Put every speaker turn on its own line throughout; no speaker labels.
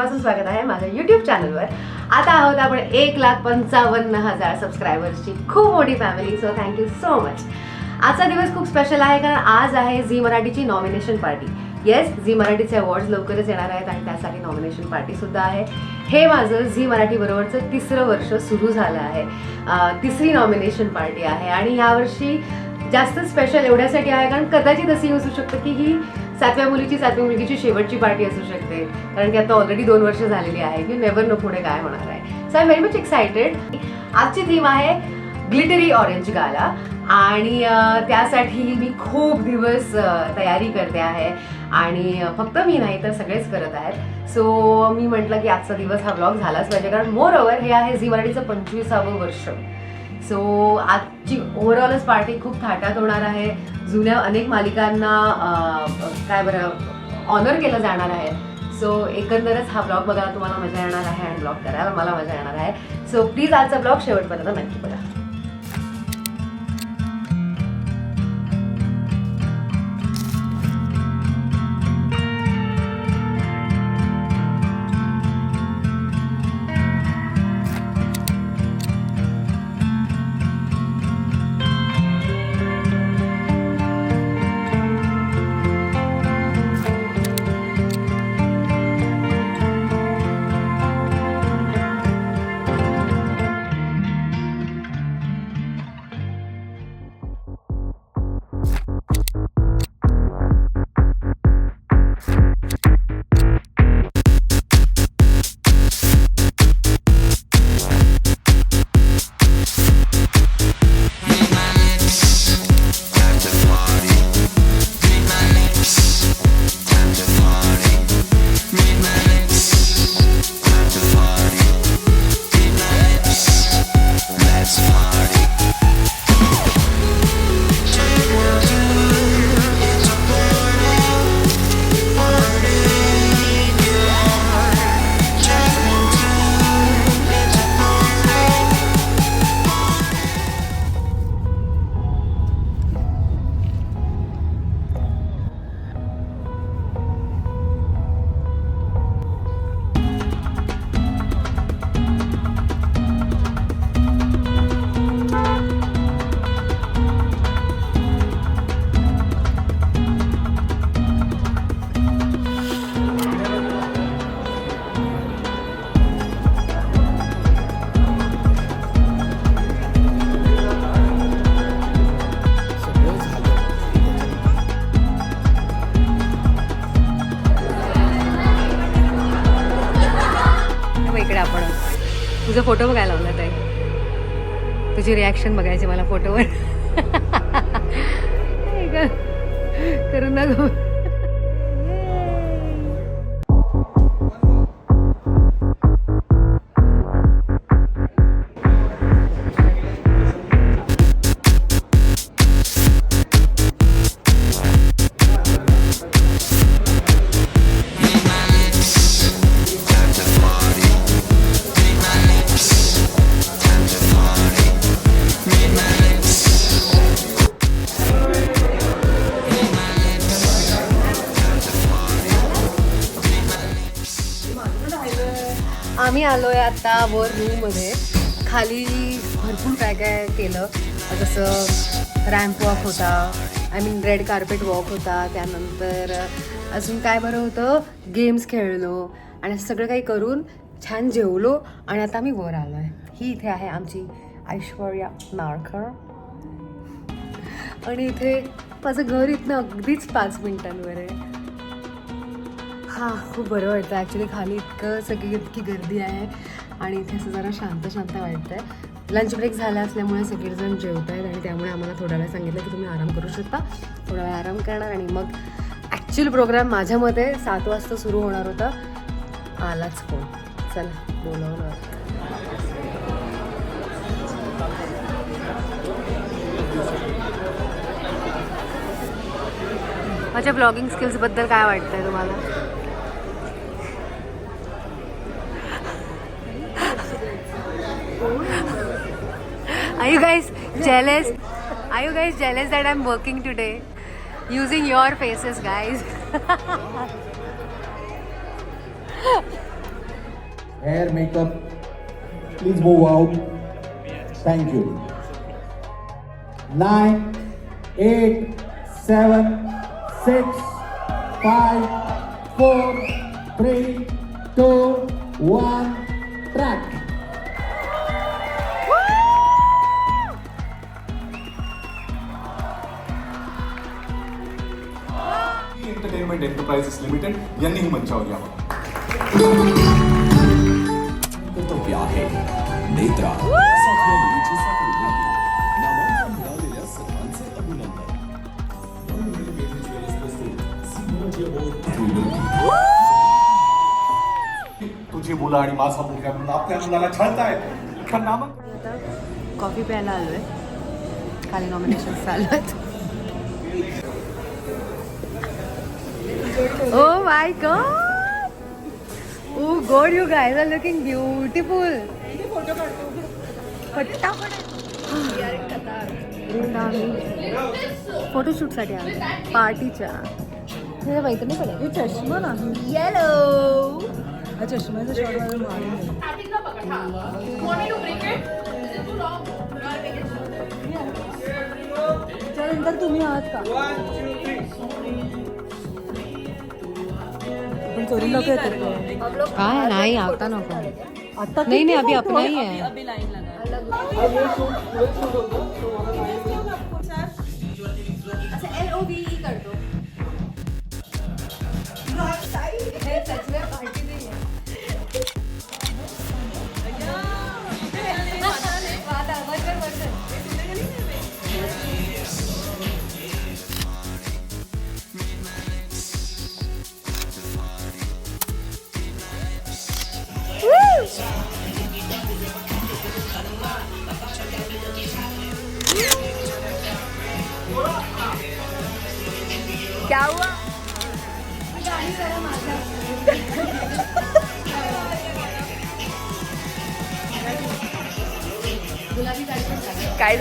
मनापासून स्वागत आहे माझ्या युट्यूब चॅनलवर आता आहोत आपण एक लाख पंचावन्न हजार सबस्क्रायबर्सची खूप मोठी family so thank you so much आजचा दिवस खूप स्पेशल आहे कारण आज आहे झी मराठीची नॉमिनेशन पार्टी येस झी मराठीचे अवॉर्ड्स लवकरच येणार आहेत आणि त्यासाठी नॉमिनेशन पार्टीसुद्धा आहे. हे माझं झी मराठी बरोबरचं तिसरं वर्ष सुरू झालं आहे. तिसरी नॉमिनेशन पार्टी आहे आणि यावर्षी जास्त स्पेशल एवढ्यासाठी आहे कारण कदाचित असं असू शकतं की ही सातव्या मुलीची सातव्या मुलगीची शेवटची पार्टी असू शकते. कारण की आता ऑलरेडी दोन वर्ष झालेली आहे. की नेव्हर नो पुढे काय होणार आहे. So I very much excited आजची थीम आहे ग्लिटरी ऑरेंज गाला आणि त्यासाठी मी खूप दिवस तयारी करते आहे. आणि फक्त मी नाही तर सगळेच करत आहेत. सो मी म्हटलं की आजचा दिवस हा ब्लॉग झालाच पाहिजे. कारण मोर ओवर हे आहे झी मराठीचं पंचवीसावं वर्ष. सो आजची ओव्हरऑलच पार्टी खूप थाटात होणार आहे. जुन्या अनेक मालिकांना काय बरं ऑनर केलं जाणार आहे. सो एकंदरच हा ब्लॉग बघायला तुम्हाला मजा येणार आहे आणि ब्लॉग करायला मला मजा येणार आहे. सो प्लीज आजचा ब्लॉग शेवटपर्यंत नक्की बघा. तुझा फोटो बघायला लावला ताई. तुझी रिॲक्शन बघायची मला फोटोवर करू नको. आलोय आता वर रूममध्ये खाली भरपूर काय काय केलं. जसं रॅम्प वॉक होता I mean red carpet walk होता त्यानंतर अजून काय बरं होतं? गेम्स खेळलो आणि सगळं काही करून छान जेवलो आणि आता आम्ही वर आलो आहे ही इथे आहे आमची ऐश्वर्या नारकर आणि इथे माझं घर इथनं अगदीच पाच मिनिटांवर आहे. हां खूप बरं वाटतं ॲक्च्युली खाली इतकं सगळी इतकी गर्दी आहे आणि इथे असं जरा शांत शांत वाटतं आहे लंच ब्रेक झाला असल्यामुळे सगळेजण जेवत आहेत आणि त्यामुळे आम्हाला थोडा वेळ सांगितलं की तुम्ही आराम करू शकता. थोडा वेळ आराम करणार आणि मग ॲक्च्युअल प्रोग्राम माझ्या मते सात वाजता सुरू होणार होता. आलाच फोन चला बोलावलं माझ्या ब्लॉगिंग स्किल्सबद्दल काय वाटतंय तुम्हाला? You guys jealous? Are you guys jealous that I'm working today? Using your faces, guys.
hair, makeup, please move out. Thank you. Nine, eight, seven, six, five, four, three, two, one. Track.
Development enterprises limited यांनीही मंचावर यावं
आहे.
तुझी मुलं आणि माझा मुलगा म्हणून आपल्या मुलाला छळत
आहे कॉफी प्यायला आलोय. खाली नॉमिनेशन चालत ओ my god oh god you guys are looking beautiful फोटोशूटसाठी आलो. पार्टीच्या तुझ्या मैत्रिणी पण चष्मा ना येलो
हा चष्म्याचा शॉट मला मारून त्याच्यानंतर तुम्ही आहात का? आपण चोरी लोक येतात
काय नाही आता नको
आता
नाही नाही अभी
किती
अपना ही
photo
है क्या हुआ?
काय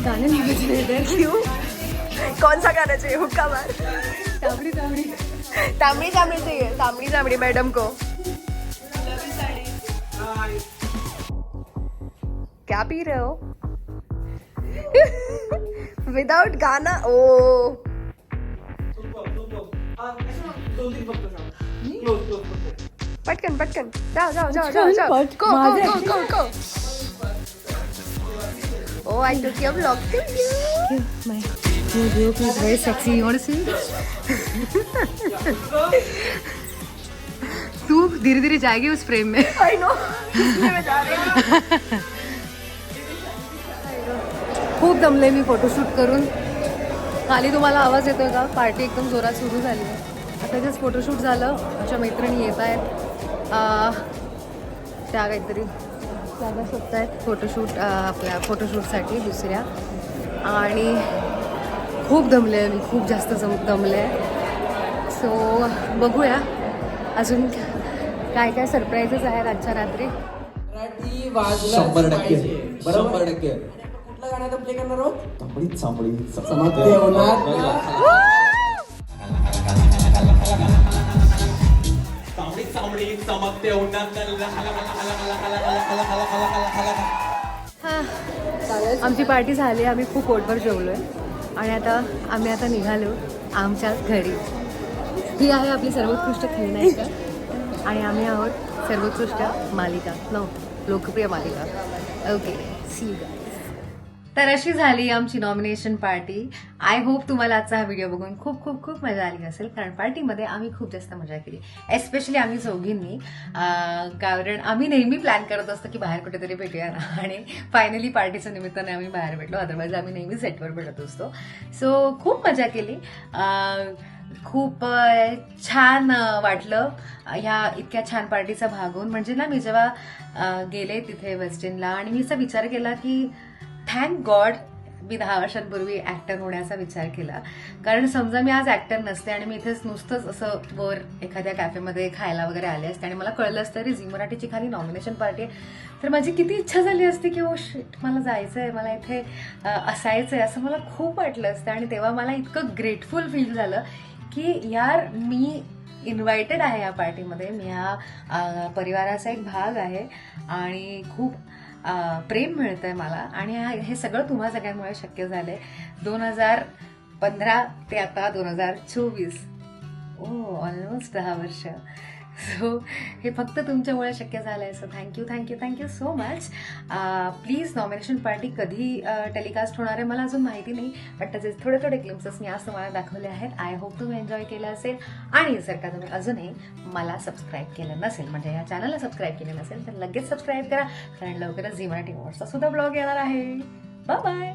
गाने नहीं
क्यों? कौन सा गाना चाहिए? हुक्का मार.
ताबड़ी ताबड़ी
तांबड़ी तांबड़ी चाहिए. तांबड़ी तांबड़ी मैडम को. क्या पी रहे हो? विदाउट गाना, ओ. पटकन पटकन। जाओ जाओ जाओ जाओ जाओ। Go go go go go oh I took your blog to you
My your group is very sexy. You want to see? तू धीरे धीरे जाएगी उस फ्रेम में।
आई नो मैं जा रही हूँ।
खूप दमले मी फोटोशूट करून। खाली तुम्हाला आवाज येतोय का? पार्टी एकदम जोरात सुरू झाली आहे. आता जस्ट फोटोशूट झालं. आमच्या मैत्रिणी येत आहेत. त्या काहीतरी जागा शोधत आहेत फोटोशूट आपल्या फोटोशूटसाठी दुसऱ्या. आणि खूप दमले आहे मी. खूप जास्त जम दमले आहे. सो बघूया. अजून काय काय सरप्राईजेस आहेत आजच्या रात्री?
मराठी
शंभर टक्के. बरोबर?
टक्के. गाण्यात प्ले करणार आहोत.
चांबळी
आमची पार्टी झाली आम्ही खूप पोटभर जेवलोय. आणि आता आम्ही आता निघालो आमच्या घरी. ही आहे आपली सर्वोत्कृष्ट खेळणायिका आणि आम्ही आहोत सर्वोत्कृष्ट मालिका. नो लोकप्रिय मालिका. ओके सी तर अशी झाली आमची नॉमिनेशन पार्टी आय होप तुम्हाला आजचा हा व्हिडिओ बघून खूप खूप खूप मजा आली असेल कारण पार्टीमध्ये आम्ही खूप जास्त मजा केली. एस्पेशली आम्ही चौघींनी. कारण आम्ही नेहमी प्लॅन करत असतो की बाहेर कुठेतरी भेटूया ना. आणि फायनली पार्टीच्या निमित्ताने आम्ही बाहेर भेटलो. अदरवाईज आम्ही नेहमी सेटवर भेटत असतो. सो खूप मजा केली. खूप छान वाटलं. ह्या इतक्या छान पार्टीचा भाग होऊन. म्हणजे ना मी जेव्हा गेले तिथे वेस्टर्नला आणि मी असा विचार केला की थँक गॉड मी दहा वर्षांपूर्वी ॲक्टर होण्याचा विचार केला. कारण समजा मी आज ॲक्टर नसते आणि मी इथेच नुसतंच असं वर एखाद्या कॅफेमध्ये खायला वगैरे आले असते आणि मला कळलं असतं अरे झी मराठीची खाली नॉमिनेशन पार्टी आहे. तर माझी किती इच्छा झाली असती की oh, ओ शिट मला जायचं आहे मला इथे असायचं आहे असं मला खूप वाटलं असतं आणि तेव्हा मला इतकं ग्रेटफुल फील झालं की यार मी इन्व्हायटेड आहे या पार्टीमध्ये मी ह्या परिवाराचा एक भाग आहे. आणि खूप प्रेम मिळतं आहे मला. आणि हे सगळं तुम्हा सगळ्यांमुळे शक्य झालं आहे दोन हजार पंधरा ते आता दोन हजार चोवीस. ओ ऑलमोस्ट दहा वर्ष. सो हे फक्त तुमच्यामुळे शक्य झालं आहे so thank you thank you thank you so much please nomination party कधी uh, टेलिकास्ट होणार आहे मला अजून माहिती नाही बट त्याचे थोडे थोडे क्लिम्सेस मी आज तुम्हाला दाखवले आहेत. आय होप तुम्ही एन्जॉय केलं असेल. आणि जर का तुम्ही अजूनही मला सबस्क्राईब केलं नसेल म्हणजे या चॅनलला सबस्क्राईब केलं नसेल तर लगेच सबस्क्राईब करा. कारण लवकरच झी मराठी वॉर्सचा सुद्धा ब्लॉग येणार आहे. Bye bye